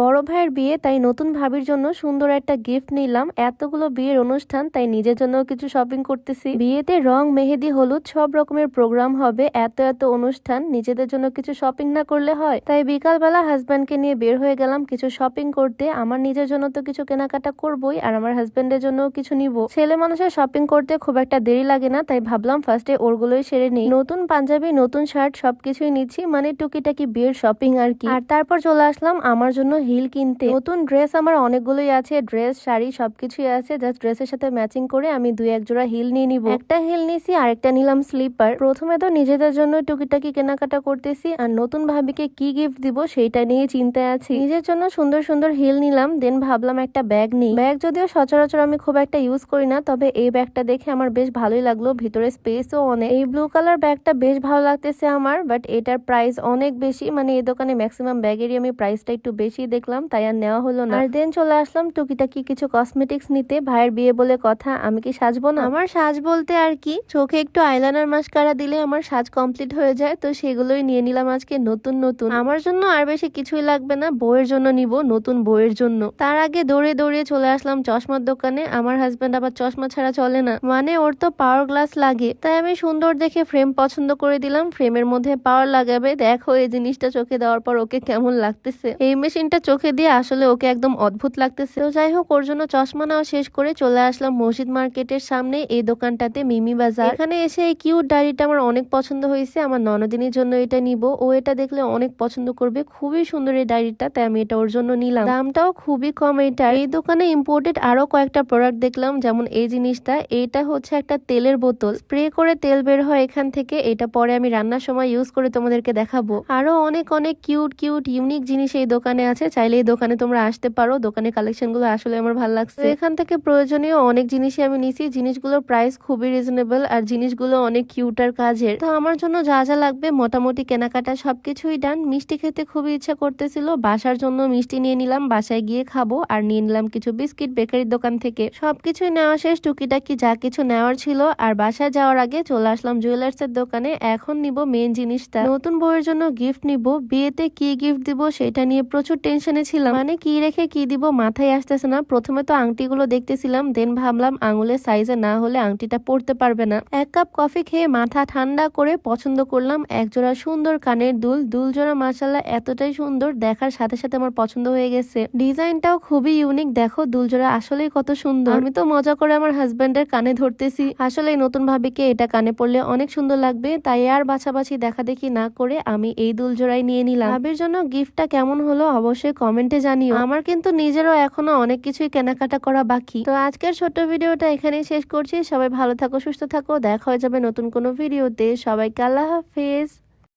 বড় ভাইয়ের বিয়ে, তাই নতুন ভাবির জন্য সুন্দর একটা গিফট নিলাম। এতগুলো বিয়ের অনুষ্ঠান, তাই নিজের জন্য কিছু শপিং করতেছি। বিয়েতে রং, মেহেদি, হলুদ, সব রকমের প্রোগ্রাম হবে। এত এত অনুষ্ঠান, নিজেদের জন্য কিছু শপিং না করলে হয়। তাই বিকালবেলা হাজব্যান্ডকে নিয়ে বের হয়ে গেলাম কিছু শপিং করতে। আমার নিজের জন্য তো কিছু কেনাকাটা করবই, আর আমার হাজব্যান্ডের জন্য কিছু নিব। ছেলে মানুষের শপিং করতে খুব একটা দেরি লাগে না, তাই ভাবলাম ফার্স্টে ওরগুলোই সেরে নিই। নতুন পাঞ্জাবি, নতুন শার্ট সবকিছুই নিচ্ছি মানে টুকিটাকি বিয়ের শপিং আর কি। আর তারপর চলে আসলাম আমার জন্য হিল কিনতে। নতুন ড্রেস আমার অনেকগুলোই আছে, ড্রেস, শাড়ি সবকিছুই আছে। জাস্ট ড্রেসের সাথে ম্যাচিং করে আমি দুই এক জোড়া হিল নিয়ে নিব। একটা হিল নিছি, আরেকটা নিলাম স্লিপার। প্রথমে তো নিজেদের জন্য টুকিটাকি কেনাকাটা করতেছি আর নতুন ভাবিকে কি গিফট দিব সেইটা নিয়ে চিন্তায় আছি। নিজের জন্য সুন্দর সুন্দর হিল নিলাম দেন ভাবলাম একটা ব্যাগ নিই। ব্যাগ যদিও সচরাচর আমি খুব একটা ইউজ করি না, তবে এই ব্যাগটা দেখে আমার বেশ ভালোই লাগল, ভিতরে স্পেসও অনেক। এই ব্লু কালার ব্যাগটা বেশ ভালো লাগতেছে আমার বাট এটার প্রাইস অনেক বেশি মানে এই দোকানে ম্যাক্সিমাম ব্যাগেরই আমি প্রাইসটা একটু বেশি দেখলাম তাই আর নেওয়া হলো না। আর দেন চলে আসলাম টুকিটাকি কিছু কসমেটিক্স নিতে। ভাইয়ের বিয়ে বলে কথা আমি কি সাজবো না? আমার সাজ বলতে আর কি চোখে একটু আইলাইনার মাস্কারা দিলে আমার সাজ কমপ্লিট হয়ে যায় তো সেগুলোই নিয়ে নিলাম আজকে নতুন নতুন। আমার জন্য আর বেশি কিছুই লাগবে না বইয়ের জন্য নিব নতুন বইয়ের জন্য। তার আগে দৌড়ে দৌড়ে চলে আসলাম চশমার দোকানে আমার হাজবেন্ড আবার চশমা ছাড়া চলে না। মানে ওর তো পাওয়ার গ্লাস লাগে তাই আমি সুন্দর দেখে ফ্রেম পছন্দ করে দিলাম ফ্রেমের মধ্যে পাওয়ার লাগাবে দেখো এই জিনিসটা চোখে দেওয়ার পর ওকে কেমন লাগতেছে। এই মেশিনটা চোখে দিয়ে আসলে ওকে একদম অদ্ভুত লাগতেছে। যাই হোক, ওর জন্য চশমা নেওয়া শেষ করে চলে আসলাম মসজিদ মার্কেটের সামনে এই দোকানটাতে মিমি বাজার। এখানে এসে এই কিউট ডায়েরিটা আমার অনেক পছন্দ হয়েছে, আমার ননদিনীর জন্য এটা নিব। ও এটা দেখলে অনেক পছন্দ করবে, খুবই সুন্দর এই ডায়েরিটা, তাই আমি এটা ওর জন্য নিলাম। দামটাও খুবই কম এটা। এই দোকানে ইম্পোর্টেড আরও কয়েকটা প্রোডাক্ট দেখলাম, যেমন এই জিনিসটা, এটা হচ্ছে একটা তেলের বোতল। স্প্রে করে তেল বের হয় এখান থেকে, এটা পরে আমি রান্নার সময় ইউজ করে তোমাদেরকে দেখাবো। আরও অনেক অনেক কিউট কিউট ইউনিক জিনিস এই দোকানে আছে চাইলে দোকানে তোমরা আসতে পারো। দোকানের কালেকশনগুলো আসলে আমার ভালো লাগছে। এখান থেকে প্রয়োজনীয় অনেক জিনিসই আমি নিছি। জিনিসগুলোর প্রাইস খুবই রিজনেবল আর জিনিসগুলো অনেক কিউটার কাজের। তো আমার জন্য যা যা লাগবে, মোটামুটি কেনাকাটা সবকিছুই ডান মিষ্টি খেতে খুবই ইচ্ছা করতেছিল। বাসার জন্য মিষ্টি নিয়ে নিলাম, বাসায় গিয়ে খাব আর নিয়ে নিলাম কিছু বিস্কিট বেকারির দোকান থেকে। সবকিছুই নেওয়া শেষ, টুকিটাকি যা কিছু নেওয়ার ছিল। আর বাসায় যাওয়ার আগে চলে আসলাম জুয়েলার্স এর দোকানে। এখন নিব মেন জিনিসটা। নতুন বউয়ের জন্য গিফট নিব। বিয়েতে কি গিফট দিব সেটা নিয়ে প্রচুর টেনশনে ছিলাম মানে কি রেখে কি দিব মাথায় আসতেছে না। প্রথমে তো আংটিগুলো দেখতেছিলাম দেন ভাবলাম আঙুলের সাইজে না হলে আংটিটা পড়তে পারবে না। এক কাপ কফি খেয়ে মাথা ঠান্ডা করে পছন্দ করলাম এক জোড়া সুন্দর কানের দুল। দুল জোড়া মার্শাল্লাহ এতটাই সুন্দর, দেখার সাথে সাথে আমার পছন্দ হয়ে গেছে। ডিজাইনটাও খুবই ইউনিক দেখো দুল জোড়া আসলেই কত সুন্দর। আমি তো মজা করে আমার হাজবেন্ডের কানে ধরতেছি। আসলে নতুন ভাবিকে এটা কানে পড়লে অনেক সুন্দর লাগবে, তাই আর বাছাবাছি দেখা দেখি না করে আমি এই দুল জোড়াই নিয়ে নিলাম। ভাবির জন্য গিফটটা কেমন হলো অবশ্যই কমেন্টে জানিও। আমার কিন্তু নিজেরও এখনও অনেক কিছুই কেনাকাটা করা বাকি। তো আজকের ছোট্ট ভিডিওটা এখানেই শেষ করছি। সবাই ভালো থাকো, সুস্থ থাকো। দেখা হয়ে যাবে নতুন কোনো ভিডিওতে। সবাইকে আল্লাহ হাফেজ।